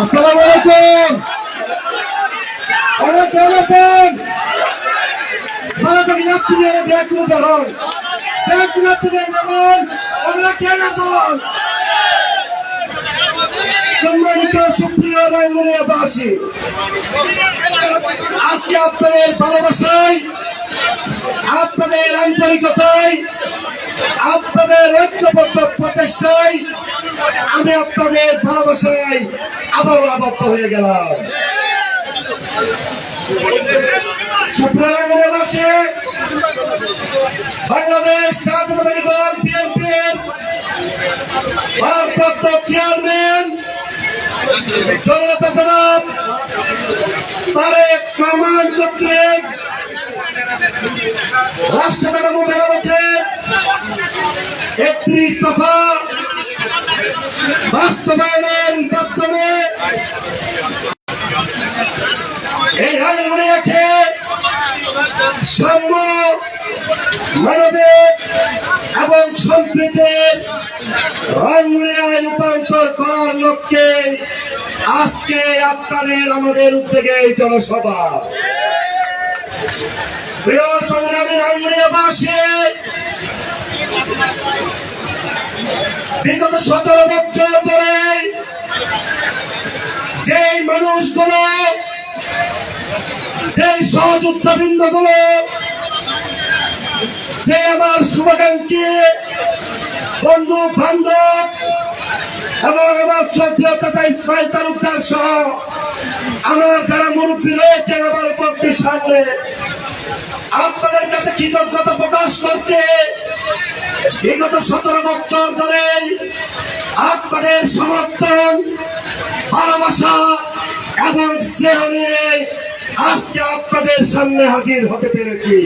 আসসালামু আলাইকুম। অনেক কেমন আছেন। সম্মানিত, সুপ্রিয় রাঙ্গুনিয়াবাসী আজকে আপনাদের ভালোবাসায়, আপনাদের আন্তরিকতায়, আপনাদের ঐক্যবদ্ধ প্রচেষ্টায় আমি আপনাদের ভালোবাসায় আবারও আবদ্ধ হয়ে গেলাম। বাংলাদেশ ভারপ্রাপ্ত চেয়ারম্যান জননেতা জনাব তারেক রহমান কর্তৃক রাষ্ট্র কাঠামো মেরামতের একত্রিশ দফা বাস্তবায়নের মাধ্যমে এই রাজনীতিকে সাম্য মানবিক এবং সম্প্রীতির রঙে রূপান্তর করার লক্ষ্যে আজকে আপনাদের, আমাদের উদ্যোগে এই জনসভা। প্রিয় সংগ্রামী রাঙ্গুনিয়াবাসী বিগত সতেরো বছর ধরে যেই মানুষগুলো, যেই সহযোদ্ধা বৃন্দগুলো যে আমার শুভাকাঙ্ক্ষী বন্ধু, বান্ধব এবং আমার শ্রদ্ধেয় চাচা ইসমাইল তালুকদার সহ আমার যারা মুরব্বী রয়েছেন আমার উপস্থিত সামনে, আপনাদের কাছে কৃতজ্ঞতা প্রকাশ করছে। বিগত সতেরো বছর ধরে আপনাদের সমর্থন, ভালোবাসা এবং স্নেহ নিয়ে আজকে আপনাদের সামনে হাজির হতে পেরেছি।